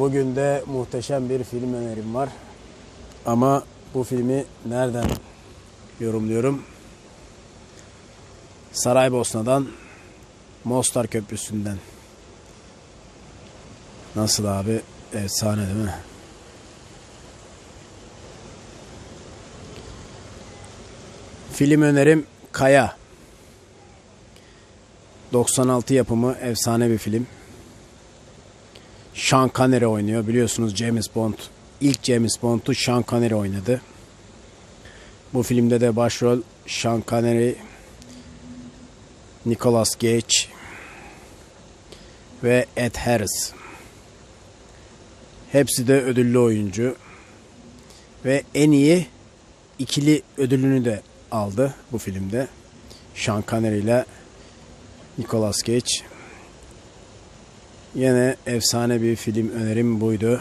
Bugün de muhteşem bir film önerim var. Ama bu filmi nereden yorumluyorum? Saraybosna'dan Mostar Köprüsü'nden. Nasıl abi? Efsane değil mi? Film önerim Kaya. 96 yapımı efsane bir film. Sean Connery oynuyor. Biliyorsunuz James Bond. ilk James Bond'u Sean Connery oynadı. Bu filmde de başrol Sean Connery, Nicolas Cage ve Ed Harris. Hepsi de ödüllü oyuncu. Ve en iyi ikili ödülünü de aldı bu filmde. Sean Connery ile Nicolas Cage. Yine efsane bir film önerim buydu.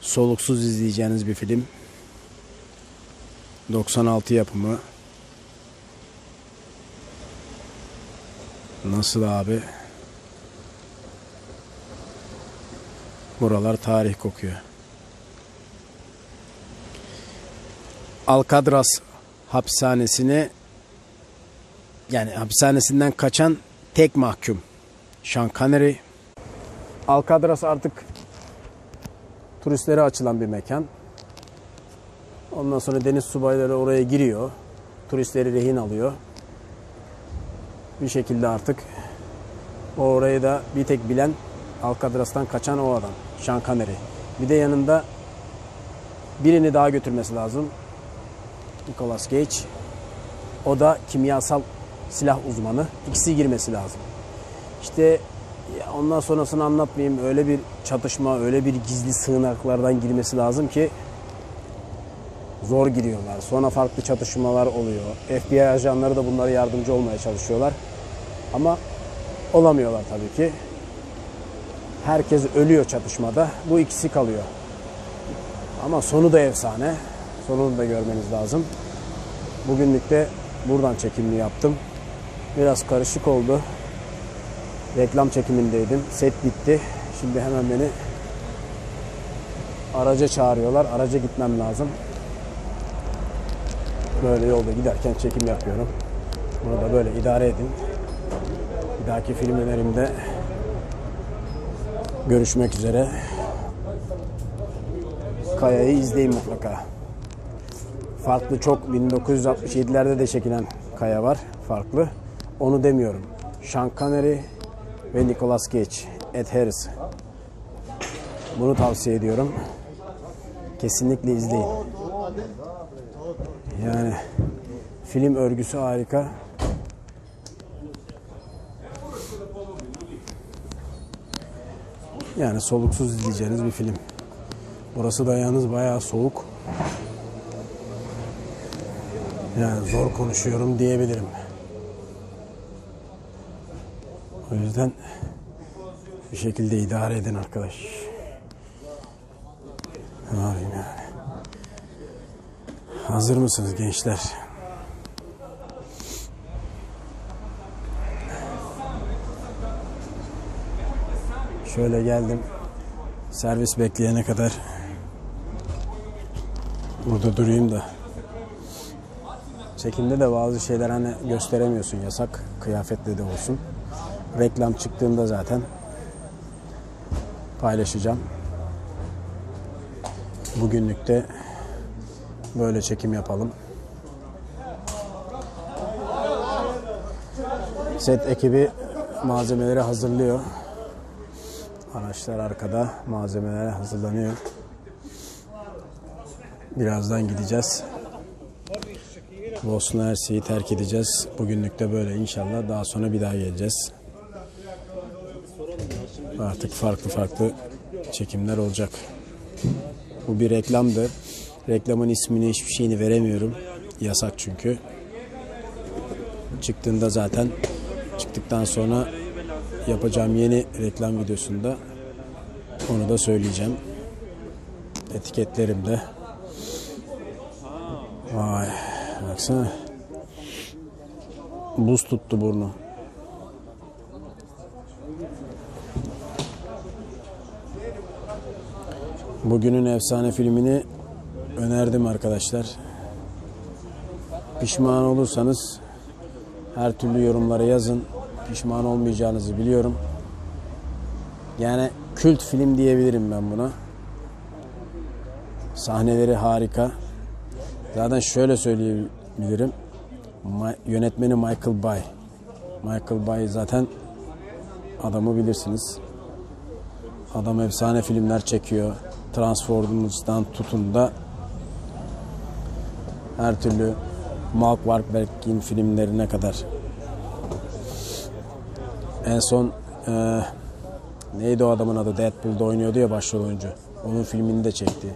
Soluksuz izleyeceğiniz bir film. 96 yapımı. Nasıl abi? Buralar tarih kokuyor. Alcatraz hapishanesine yani hapishanesinden kaçan tek mahkum Sean Connery. Alcatraz artık turistlere açılan bir mekan. Ondan sonra deniz subayları oraya giriyor. Turistleri rehin alıyor. Bir şekilde artık orayı da bir tek bilen Alcatraz'tan kaçan o adam. Sean Connery. Bir de yanında birini daha götürmesi lazım. Nicolas Cage. O da kimyasal silah uzmanı. İkisi girmesi lazım. İşte ya ondan sonrasını anlatmayayım. Öyle bir çatışma, öyle bir gizli sığınaklardan girmesi lazım ki zor giriyorlar. Sonra farklı çatışmalar oluyor. FBI ajanları da bunlara yardımcı olmaya çalışıyorlar. Ama olamıyorlar tabii ki. Herkes ölüyor çatışmada. Bu ikisi kalıyor. Ama sonu da efsane. Sonunu da görmeniz lazım. Bugünlük de buradan çekimini yaptım. Biraz karışık oldu. Reklam çekimindeydim. Set bitti. Şimdi hemen beni araca çağırıyorlar. Araca gitmem lazım. Böyle yolda giderken çekim yapıyorum. Bunu da böyle idare edin. Bir dahaki film önerimde görüşmek üzere. Kaya'yı izleyin mutlaka. Farklı çok 1967'lerde de çekilen Kaya var. Farklı. Onu demiyorum. Sean Connery ve Nicolas Cage, Ed Harris. Bunu tavsiye ediyorum. Kesinlikle izleyin. Yani film örgüsü harika. Yani soluksuz izleyeceğiniz bir film. Burası da yalnız bayağı soğuk. Yani zor konuşuyorum diyebilirim. O yüzden bir şekilde idare edin arkadaş. Ne yani? Hazır mısınız gençler? Şöyle geldim. Servis bekleyene kadar burada durayım da. Çekimde de bazı şeyler hani gösteremiyorsun yasak. Kıyafetle de olsun. Reklam çıktığında zaten paylaşacağım. Bugünlük de böyle çekim yapalım. Set ekibi malzemeleri hazırlıyor. Araçlar arkada, malzemeler hazırlanıyor. Birazdan gideceğiz. Bosna Hersek'i terk edeceğiz. Bugünlük de böyle inşallah. Daha sonra bir daha geleceğiz. Artık farklı farklı çekimler olacak. Bu bir reklamdı. Reklamın ismini hiçbir şeyini veremiyorum. Yasak çünkü. Çıktığında zaten çıktıktan sonra yapacağım yeni reklam videosunda onu da söyleyeceğim. Etiketlerim de. Vay baksana. Buz tuttu burnu. Bugünün efsane filmini önerdim arkadaşlar. Pişman olursanız her türlü yorumlara yazın. Pişman olmayacağınızı biliyorum. Yani kült film diyebilirim ben buna. Sahneleri harika. Zaten şöyle söyleyebilirim. Ma- yönetmeni Michael Bay. Michael Bay zaten adamı bilirsiniz. Adam efsane filmler çekiyor. Transformers'dan tutun da her türlü Mark Wahlberg'in filmlerine kadar. En son e, neydi o adamın adı? Deadpool'da oynuyordu ya başrol oyuncu. Onun filmini de çekti.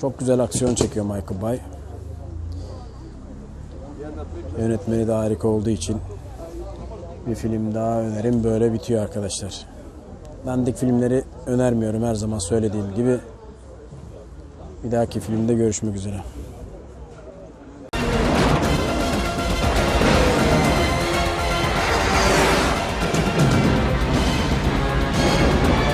Çok güzel aksiyon çekiyor Michael Bay. Yönetmeni de harika olduğu için bir film daha önerim böyle bitiyor arkadaşlar. Dandik filmleri önermiyorum her zaman söylediğim gibi. Bir dahaki filmde görüşmek üzere.